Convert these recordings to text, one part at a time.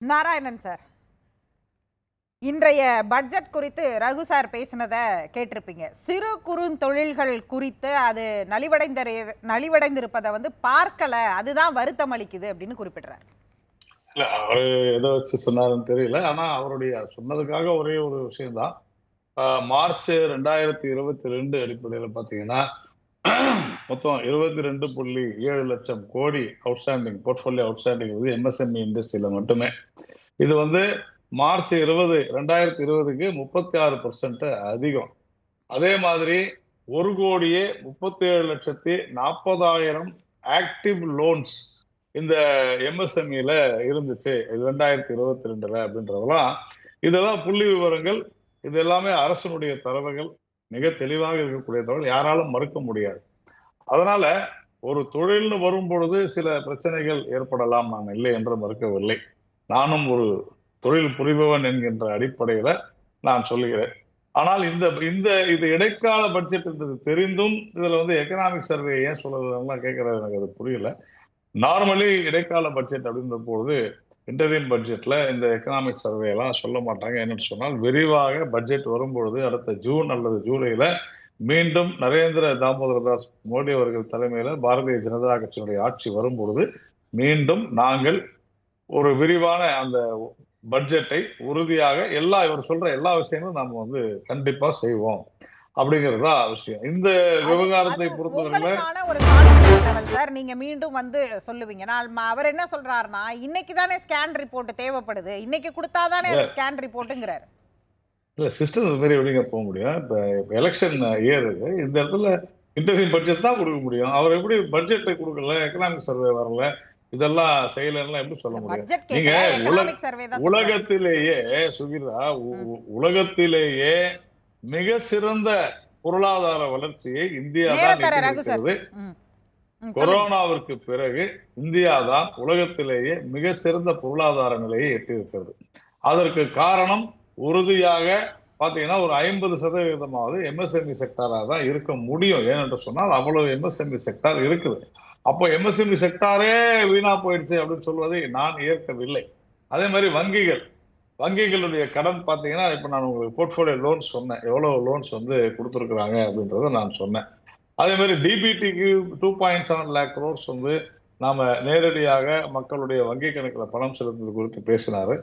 Narayanan sir. இன்றைய budget குறித்து Raghu sir பேசினதை கேட்டிருப்பீங்க. சிறு குறுந்தொழில்கள் குறித்து அது நலிவடைந்த நலிவடைந்திருப்பதை வந்து பார்க்கல. அதுதான் வருத்தம் அளிக்குது அப்படின்னு குறிப்பிடுறார். இல்ல அவரு எதை வச்சு சொன்னாருன்னு தெரியல. ஆனா அவருடைய சொன்னதுக்காக ஒரே ஒரு விஷயம்தான். மார்ச் ரெண்டாயிரத்தி இருபத்தி ரெண்டு அடிப்படையில் பார்த்தீங்கன்னா மொத்தம் இருபத்தி ரெண்டு புள்ளி ஏழு லட்சம் கோடி அவுட்ஸ்டாண்டிங் போர்ட்ஃபோலியோ அவுட்ஸ்டாண்டிங் வந்து எம்எஸ்எம்இ இண்டஸ்ட்ரியில மட்டுமே. இது வந்து மார்ச் இருபது ரெண்டாயிரத்தி இருபதுக்கு முப்பத்தி ஆறு பர்சன்ட் அதிகம். அதே மாதிரி ஒரு கோடியே முப்பத்தி ஏழு லட்சத்தி நாற்பதாயிரம் ஆக்டிவ் லோன்ஸ் இந்த எம்எஸ்எம்இல இருந்துச்சு. இது ரெண்டாயிரத்தி இருபத்தி ரெண்டுல அப்படின்றதெல்லாம். இதெல்லாம் புள்ளி விவரங்கள் இது எல்லாமே அரசனுடைய தரவுகள். மிக தெளிவாக இருக்கக்கூடிய தகவல் யாராலும் மறுக்க முடியாது. அதனால ஒரு தொழில்னு வரும் பொழுது சில பிரச்சனைகள் ஏற்படலாம் நான் இல்லை என்று மறுக்கவில்லை. நானும் ஒரு தொழில் புரிபவன் என்கின்ற அடிப்படையில நான் சொல்லுகிறேன். ஆனால் இந்த இந்த இது இடைக்கால பட்ஜெட் என்றது தெரிந்தும் இதுல வந்து எக்கனாமிக் சர்வே ஏன் சொல்லலாம் கேட்கறது எனக்கு அது புரியல. நார்மலி இடைக்கால பட்ஜெட் அப்படின்ற பொழுது இன்டர்வியூன் பட்ஜெட்டில் இந்த எக்கனாமிக் சர்வே எல்லாம் சொல்ல மாட்டாங்க. என்னன்னு சொன்னால் விரிவாக பட்ஜெட் வரும்பொழுது அடுத்த ஜூன் அல்லது ஜூலையில் மீண்டும் நரேந்திர தாமோதர தாஸ் மோடி அவர்கள் தலைமையில் பாரதிய ஜனதா கட்சியினுடைய ஆட்சி வரும்பொழுது மீண்டும் நாங்கள் ஒரு விரிவான அந்த பட்ஜெட்டை உறுதியாக எல்லா இவர் சொல்ற எல்லா விஷயங்களும் நம்ம வந்து கண்டிப்பா செய்வோம். அப்படிங்கறதா விஷயம். இந்த விவகாரத்தை பொறுத்தவரையில சார். நீங்க மீண்டும் வந்து சொல்லுவீங்க. நான் அவர் என்ன சொல்றாருன்னா இன்னைக்கு தானே ஸ்கேன் ரிப்போர்ட் தேவைப்படுது. இன்னைக்கு கொடுத்தாதானே ஸ்கேன் ரிப்போர்ட்டுங்கிறாரு இல்ல சிஸ்டம் இது மாதிரி எப்படிங்க போக முடியும். இப்ப எலெக்ஷன் இயர் இது இந்த இடத்துல இன்டர்வியூ பட்ஜெட் தான் கொடுக்க முடியும். அவர் எப்படி பட்ஜெட்டை கொடுக்கல எக்கனாமிக் சர்வே வரல இதெல்லாம் செய்யலன்னா எப்படி சொல்ல முடியும்? நீங்க. உலகத்திலேயே சுகிதா உலகத்திலேயே மிக சிறந்த பொருளாதார வளர்ச்சியை இந்தியா தான். கொரோனாவிற்கு பிறகு இந்தியா தான் உலகத்திலேயே மிக சிறந்த பொருளாதார நிலையை எட்டியிருக்கிறது. அதற்கு காரணம் உறுதியாக பாத்தீங்கன்னா ஒரு ஐம்பது சதவீதமாவது எம்எஸ்எம்இ செக்டாரா தான் இருக்க முடியும். ஏனென்று சொன்னால் அவ்வளவு எம்எஸ்எம்இ செக்டார் இருக்குது. அப்போ எம்எஸ்எம்இ செக்டாரே வீணா போயிடுச்சு அப்படின்னு சொல்வதை நான் ஏற்கவில்லை. அதே மாதிரி வங்கிகள். வங்கிகளுடைய கடன் பார்த்தீங்கன்னா இப்போ நான் உங்களுக்கு போர்ட்ஃபோலியோ லோன்ஸ் சொன்னேன். எவ்வளோ லோன்ஸ் வந்து கொடுத்துருக்குறாங்க அப்படின்றத நான் சொன்னேன். அதே மாதிரி டிபிடிக்கு two point seven lakh crores வந்து நாம் நேரடியாக மக்களுடைய வங்கி கணக்கில் பணம் செலுத்துறது குறித்து பேசினார்.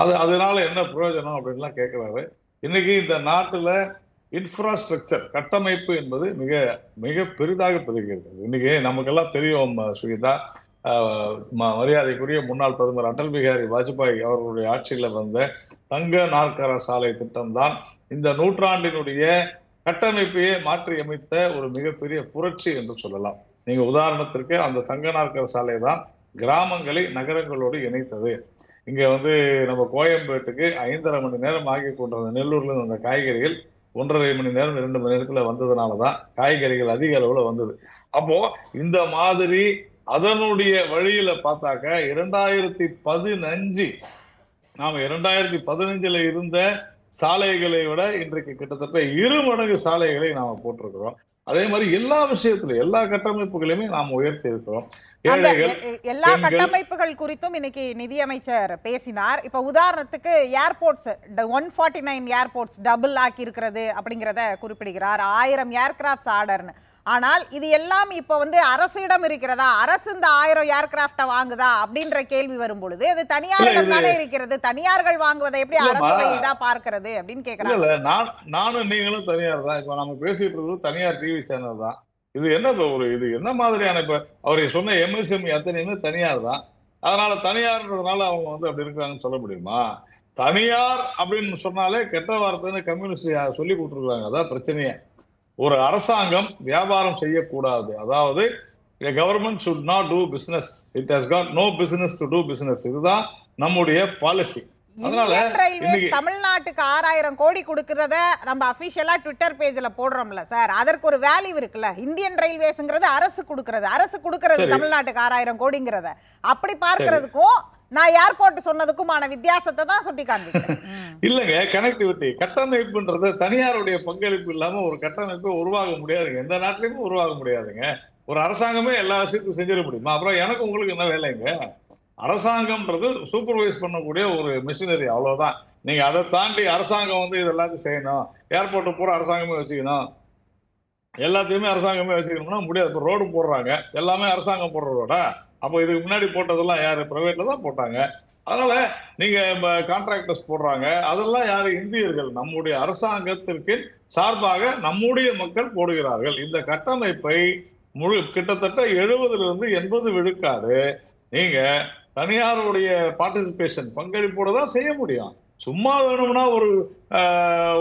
அது அதனால என்ன பிரயோஜனம் அப்படின்லாம் கேட்குறாரு இன்னைக்கு இந்த நாட்டில் இன்ஃப்ராஸ்ட்ரக்சர் கட்டமைப்பு என்பது மிக மிக பெரிதாக பெருகிறது இன்னைக்கு நமக்கெல்லாம் தெரியும் சுகிதா. மரியாதைக்குரிய முன்னாள் பிரதமர் அடல் பிகாரி வாஜ்பாய் அவர்களுடைய ஆட்சியில் வந்த தங்க நாற்கர சாலை திட்டம் தான் இந்த நூற்றாண்டினுடைய கட்டமைப்பையே மாற்றி அமைத்த ஒரு மிகப்பெரிய புரட்சி என்று சொல்லலாம். நீங்க உதாரணத்திற்கு அந்த தங்க நாற்கர சாலை தான் கிராமங்களை நகரங்களோடு இணைத்தது. இங்க வந்து நம்ம கோயம்பேட்டுக்கு ஐந்தரை மணி நேரம் ஆகி கொண்டிருந்த நெல்லூர்ல இருந்த காய்கறிகள் ஒன்றரை மணி நேரம் இரண்டு மணி நேரத்துல வந்ததுனால தான் காய்கறிகள் அதிக அளவுல வந்தது. அப்போ இந்த மாதிரி அதனுடைய வழியில பார்த்தாக்க இரண்டாயிரத்தி பதினஞ்சு நாம இரண்டாயிரத்தி பதினஞ்சுல இருந்த சாலைகளை விட இன்றைக்கு கிட்டத்தட்ட இரு மடங்கு சாலைகளை நாம போட்டிருக்கிறோம். அதே மாதிரி எல்லா விஷயத்திலும் எல்லா கட்டமைப்புகளையுமே நாம் உயர்த்தி இருக்கிறோம். எல்லா. கட்டமைப்புகள் குறித்தும் இன்னைக்கு நிதியமைச்சர் பேசினார். இப்ப உதாரணத்துக்கு airports one forty nine airports double ஆக்கி இருக்கிறது அப்படிங்கிறத குறிப்பிடுகிறார். ஆயிரம் ஏர்கிராஃப்ட்ஸ் ஆர்டர்னு ஆனால் இது எல்லாம் இப்ப வந்து அரசிடம் இருக்கிறதா? அரசு இந்த ஆயிரம் ஏர்கிராஃப்டை வாங்குதா? அப்படின்ற கேள்வி வரும் பொழுது அது தனியாரிடம் தானே இருக்கிறது? தனியார்கள் வாங்குவதை எப்படி. அரசு இதா பார்க்கிறது அப்படின்னு நான் நானும் நீங்களும் தனியார் தான். இப்ப நம்ம பேசிட்டு இருக்கிறது தனியார் டிவி சேனல் தான். இது என்ன ஒரு இது என்ன மாதிரியான இப்ப அவர் சொன்ன எம்எஸ்எம்இ அத்தனையுமே தனியார் தான். அதனால தனியார்ன்றதுனால அவங்க வந்து அப்படி இருக்கிறாங்கன்னு சொல்ல முடியுமா? தனியார் அப்படின்னு சொன்னாலே கெட்ட வார்த்தைன்னு கம்யூனிஸ்ட் சொல்லி கொடுத்துருக்காங்க அதான் பிரச்சனையே. ஒரு அரசாங்கம் வியாபாரம் செய்யக்கூடாது. அதாவது government should not do business. It has got no business to do business. இதுதான் நம்முடைய பாலிசி தமிழ்நாட்டுக்கு ஆறாயிரம் கோடி கொடுக்கறத நம்ம அபிஷியலா ட்விட்டர் பேஜ்ல போடுறோம்ல சார் அதற்கு ஒரு வேல்யூ இருக்குல்ல? இந்தியன் ரயில்வேஸ்ங்கிறது அரசு கொடுக்கறது. அரசு கொடுக்கறது. தமிழ்நாட்டுக்கு ஆறாயிரம் கோடிங்கிறத. அப்படி பார்க்கிறதுக்கும் நான் ஏர்போர்ட் சொன்னதுக்குமான வித்தியாசத்தை தான் சுட்டி காண்பிக்கிறேன். இல்லங்க கனெக்டிவிட்டி கட்டமைப்புன்றது தனியாருடைய பங்களிப்பு இல்லாம ஒரு கட்டமைப்பு உருவாக முடியாதுங்க. எந்த நாட்டிலயுமே உருவாக முடியாதுங்க. ஒரு அரசாங்கமே எல்லா விஷயத்தையும் செஞ்சிட முடியுமா? அப்புறம் எனக்கு உங்களுக்கு என்ன வேலைங்க? அரசாங்கம்ன்றது சூப்பர்வைஸ் பண்ணக்கூடிய ஒரு மிஷினரி அவ்வளவுதான். நீங்க அதை தாண்டி அரசாங்கம் வந்து இது எல்லாத்தையும் செய்யணும். ஏர்போர்ட் பூரா அரசாங்கமே வச்சுக்கணும். எல்லாத்தையுமே அரசாங்கமே வச்சுக்கணும்னா முடியாது. இப்போ ரோடு போடுறாங்க. எல்லாமே அரசாங்கம் போடுற ரோடா அப்போ இதுக்கு முன்னாடி போட்டதெல்லாம் யாரு? பிரைவேட்ல தான் போட்டாங்க. அதனால நீங்க கான்ட்ராக்டர்ஸ் போடுறாங்க. அதெல்லாம் யாரு? இந்தியர்கள். நம்முடைய அரசாங்கத்திற்கு சார்பாக நம்முடைய மக்கள் போடுகிறார்கள். இந்த கட்டமைப்பை முழு கிட்டத்தட்ட எழுபதுல இருந்து எண்பது விழுக்காடு நீங்க தனியாருடைய பார்ட்டிசிபேஷன் பங்களிப்போட தான் செய்ய முடியும். சும்மா வேணும்னா ஒரு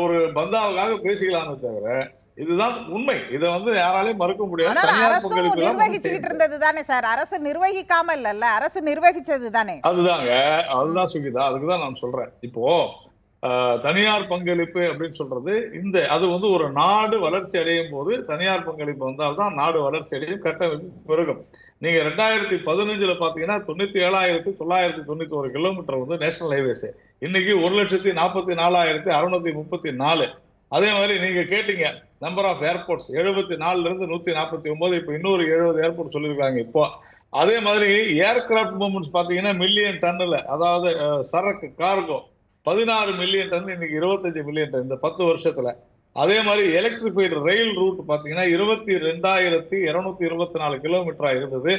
ஒரு பந்தாவுக்காக பேசிக்கலாமே தவிர இதுதான் உண்மை. இதை வந்து யாராலையும் மறுக்க முடியாது. அரசும் நிர்வகிச்சுக்கிட்டு. இருந்தது தானே சார்? அரசு நிர்வகிக்காம இல்லல்ல அரசு நிர்வகிச்சது தானே அதுதாங்க. அதுதான் சுகிதா. அதுக்கு தான் நான் சொல்றேன். இப்போ தனியார் பங்களிப்பு அப்படின்னு சொல்றது இந்த அது வந்து ஒரு நாடு வளர்ச்சி அடையும் போது தனியார் பங்களிப்பு வந்தால்தான் நாடு வளர்ச்சி அடையும் கட்டமைப்பு பெருகும். நீங்க ரெண்டாயிரத்தி பதினஞ்சுல பாத்தீங்கன்னா தொண்ணூத்தி ஏழாயிரத்தி தொள்ளாயிரத்தி தொண்ணூத்தி ஒரு கிலோமீட்டர் வந்து நேஷனல் ஹைவேஸ் இன்னைக்கு ஒரு லட்சத்தி நாற்பத்தி நாலாயிரத்தி அறுநூத்தி முப்பத்தி நாலு. அதே மாதிரி நீங்க கேட்டீங்க நம்பர் ஆஃப் ஏர்போர்ட்ஸ் எழுபத்தி நாலுல இருந்து நூத்தி நாற்பத்தி ஒன்பது இப்போ இன்னொரு எழுபது ஏர்போர்ட் சொல்லியிருக்காங்க இப்போ. அதே மாதிரி ஏர்கிராஃப்ட் மூமெண்ட்ஸ் பாத்தீங்கன்னா மில்லியன் டன்னில் அதாவது சரக்கு கார்கோ பதினாறு மில்லியன் டன் இன்னைக்கு இருபத்தஞ்சு மில்லியன் டன் இந்த பத்து வருஷத்துல. அதே மாதிரி எலக்ட்ரிஃபைடு ரயில் ரூட் பாத்தீங்கன்னா இருபத்தி ரெண்டாயிரத்தி இருநூத்தி இருபத்தி நாலு கிலோமீட்டரா இருந்தது.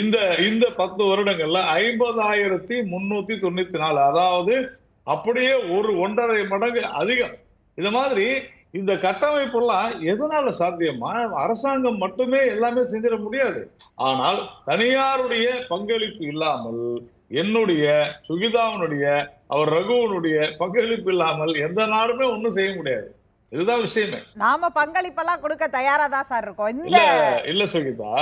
இந்த இந்த பத்து வருடங்கள்ல ஐம்பதாயிரத்தி முன்னூத்தி தொண்ணூத்தி நாலு அதாவது அப்படியே ஒரு ஒன்றரை மடங்கு அதிகம். இது மாதிரி இந்த கட்டமைப்பெல்லாம் எதனால சாத்தியமா அரசாங்கம் மட்டுமே எல்லாமே செஞ்சிட முடியாது. ஆனால் தனியாருடைய பங்களிப்பு இல்லாமல் என்னுடைய சுகிதாவனுடைய அவர் ரகுவனுடைய பங்களிப்பு இல்லாமல் எந்த நாடுமே ஒன்றும் செய்ய முடியாது. இதுதான் விஷயமே. நாம பங்களிப்பெல்லாம் கொடுக்க தயாரா தான் சார் இருக்கோம். இந்த இல்ல இல்ல சுகிதா.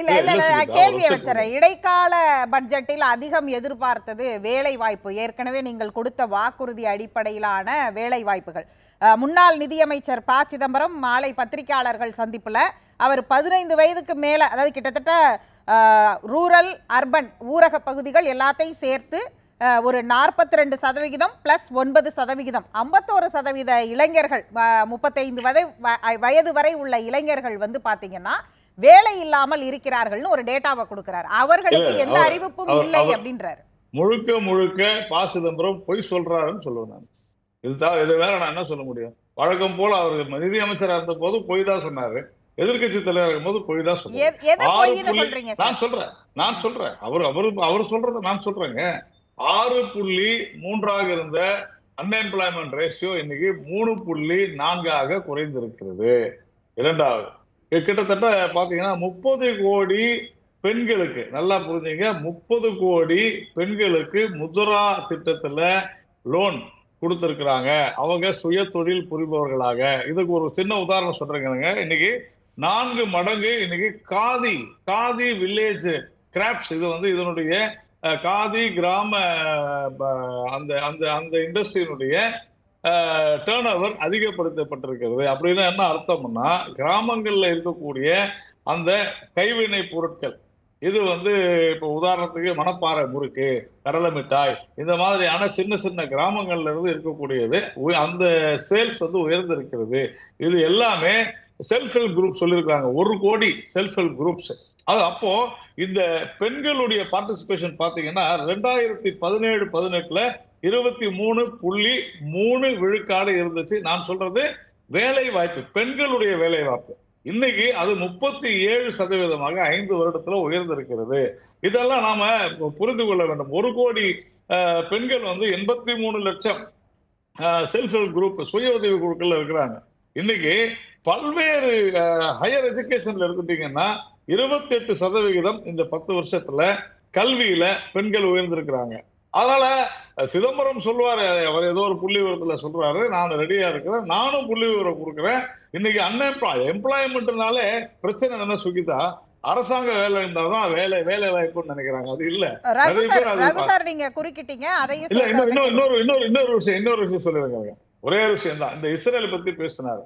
இல்ல இல்ல, கேள்வியை வச்சுறேன் இடைக்கால பட்ஜெட்டில் அதிகம் எதிர்பார்த்தது வேலை வாய்ப்பு ஏற்கனவே நீங்கள் கொடுத்த வாக்குறுதி அடிப்படையிலான வேலை வாய்ப்புகள் முன்னாள் நிதியமைச்சர் ப. சிதம்பரம் மாலை பத்திரிகையாளர்கள் சந்திப்புல அவர் பதினைந்து வயதுக்கு மேல அதாவது கிட்டத்தட்ட ரூரல் அர்பன் ஊரக பகுதிகள் எல்லாத்தையும் சேர்த்து ஒரு நாற்பத்தி ரெண்டு சதவிகிதம் பிளஸ் ஒன்பது சதவிகிதம். ஐம்பத்தோரு சதவீத இளைஞர்கள் முப்பத்தைந்து வதை வயது வரை உள்ள இளைஞர்கள் வந்து பாத்தீங்கன்னா வேலை இல்லாமல் இருக்கிறார்கள்னு ஒரு டேட்டாவை கொடுக்கிறார். அவர்களுக்கு எந்த அறிவிப்பும் இல்லை அப்படின்றாரு. முழுக்க முழுக்க ப சிதம்பரம் பொய் சொல்றாருன்னு சொல்லுவேன் நான். இதுதான் இது வேற நான் என்ன சொல்ல முடியும்? வழக்கம் போல அவர் நிதி அமைச்சரா இருந்த போது பொய் தான் சொன்னாரு. எதிர்க்கட்சி தலைவர் போது பொய் தான் சார்? நான் சொல்றேன் நான் சொல்றேன். அவர் அவர் அவர் சொல்றத நான் சொல்றேங்க. ஆறு புள்ளி மூன்றாக இருந்த அன்எம்ப்ளாய்மெண்ட் ரேஷியோ இன்னைக்கு மூணு புள்ளி நான்காக குறைந்திருக்கிறது. இரண்டாவது கிட்டத்தட்ட பாத்தீங்கன்னா முப்பது கோடி பெண்களுக்கு நல்லா புரிஞ்சுங்க முப்பது கோடி பெண்களுக்கு முதுரா திட்டத்துல லோன் கொடுத்துருக்குறாங்க. அவங்க சுய தொழில் புரிபவர்களாக. இதுக்கு ஒரு சின்ன உதாரணம் சொல்றேங்க. இன்னைக்கு நான்கு மடங்கு இன்னைக்கு காதி காதி வில்லேஜ் கிராப்ஸ் இது வந்து இதனுடைய காதி கிராம ப- அந்த அந்த அந்த இண்டஸ்ட்ரியினுடைய டேர்ன் ஓவர் அதிகப்படுத்தப்பட்டிருக்கிறது. அப்படின்னா என்ன அர்த்தம்னா கிராமங்களில் இருக்கக்கூடிய அந்த கைவினை பொருட்கள் இது வந்து இப்போ உதாரணத்துக்கு மணப்பாறை முறுக்கு கடலை மிட்டாய் இந்த மாதிரியான சின்ன சின்ன கிராமங்கள்ல இருந்து இருக்கக்கூடியது அந்த சேல்ஸ் வந்து உயர்ந்திருக்கிறது. இது எல்லாமே செல்ஃப் ஹெல்ப் குரூப் சொல்லியிருக்காங்க ஒரு கோடி செல்ஃப் ஹெல்ப் குரூப்ஸ் அது அப்போ இந்த பெண்களுடைய பார்ட்டிசிபேஷன் பார்த்தீங்கன்னா ரெண்டாயிரத்தி பதினேழு பதினெட்டுல இருபத்தி மூணு புள்ளி மூணு விழுக்காடு இருந்துச்சு. நான் சொல்றது வேலை வாய்ப்பு பெண்களுடைய வேலை வாய்ப்பு இன்னைக்கு அது முப்பத்தி ஏழு சதவீதமாக ஐந்து வருடத்துல உயர்ந்திருக்கிறது. இதெல்லாம் நாம புரிந்து கொள்ள வேண்டும். ஒரு கோடி பெண்கள் வந்து எண்பத்தி மூணு லட்சம் செல்ஃப் ஹெல்ப் குரூப் சுய உதவி குழுக்கள் இருக்கிறாங்க. இன்னைக்கு பல்வேறு ஹையர் எஜுகேஷன்ல எடுத்துட்டீங்கன்னா இருபத்தி எட்டு சதவிகிதம் இந்த பத்து வருஷத்துல கல்வியில பெண்கள் உயர்ந்திருக்கிறாங்க. அதனால சிதம்பரம் சொல்லுவாரு அவர் ஏதோ ஒரு புள்ளி விவரத்துல சொல்றாரு நான் ரெடியா இருக்கிறேன் நானும் புள்ளி விவரம் கொடுக்குறேன். இன்னைக்கு அன்எம்ப்ளாய் எம்ப்ளாய்மெண்ட்னாலே பிரச்சனை என்ன சுகிதா அரசாங்க வேலை இருந்தாதான் வேலை வேலை வாய்ப்புன்னு நினைக்கிறாங்க. அது இல்ல. நீங்க குறுக்கிட்டீங்க அதையும் இல்ல இன்னொரு இன்னொரு இன்னொரு இன்னொரு விஷயம் இன்னொரு விஷயம் சொல்லிருக்காங்க ஒரே விஷயம் தான் இந்த இஸ்ரேல் பத்தி பேசினாரு.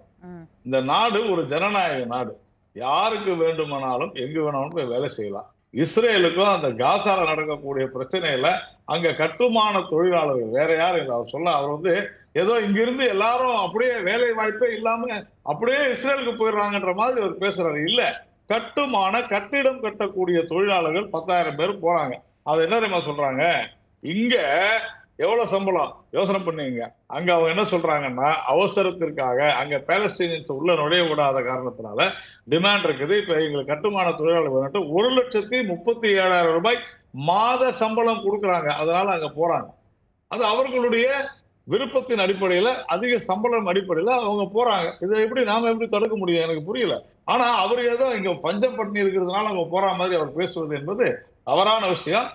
இந்த நாடு ஒரு ஜனநாயக நாடு. யாருக்கு வேண்டுமானாலும் எங்கு வேணாலும் போய் வேலை செய்யலாம். இஸ்ரேலுக்கும் அந்த காசால நடக்கக்கூடிய பிரச்சனையில அங்க கட்டுமான தொழிலாளர்கள் வேற யாரும் இல்லை. அவர் சொல்ல அவர் வந்து ஏதோ இங்கிருந்து எல்லாரும் அப்படியே வேலை வாய்ப்பே இல்லாம அப்படியே இஸ்ரேலுக்கு போயிடுறாங்கன்ற மாதிரி அவர் பேசுறாரு. இல்ல கட்டுமான கட்டிடம் கட்டக்கூடிய தொழிலாளர்கள் பத்தாயிரம் பேர் போறாங்க. அது என்ன தெரியுமா சொல்றாங்க? இங்க எவ்வளவு சம்பளம்? யோசனை பண்ணுவீங்க அங்க அவங்க என்ன சொல்றாங்கன்னா அவசரத்திற்காக அங்க பேலஸ்டீனியன்ஸ் உள்ள நுழைய விடாத காரணத்தினால டிமாண்ட் இருக்குது. இப்ப எங்களுக்கு கட்டுமான தொழிலாளர் வந்துட்டு ஒரு லட்சத்தி முப்பத்தி ஏழாயிரம் ரூபாய் மாத சம்பளம் கொடுக்குறாங்க. அதனால அங்க போறாங்க. அது அவர்களுடைய விருப்பத்தின் அடிப்படையில அதிக சம்பளம் அடிப்படையில அவங்க போறாங்க. இதை எப்படி நாம எப்படி தடுக்க முடியும்? எனக்கு புரியல. ஆனா அவர் ஏதோ இங்க பஞ்சம் பண்ணி இருக்கிறதுனால அவங்க போற மாதிரி அவர் பேசுவது என்பது தவறான விஷயம்.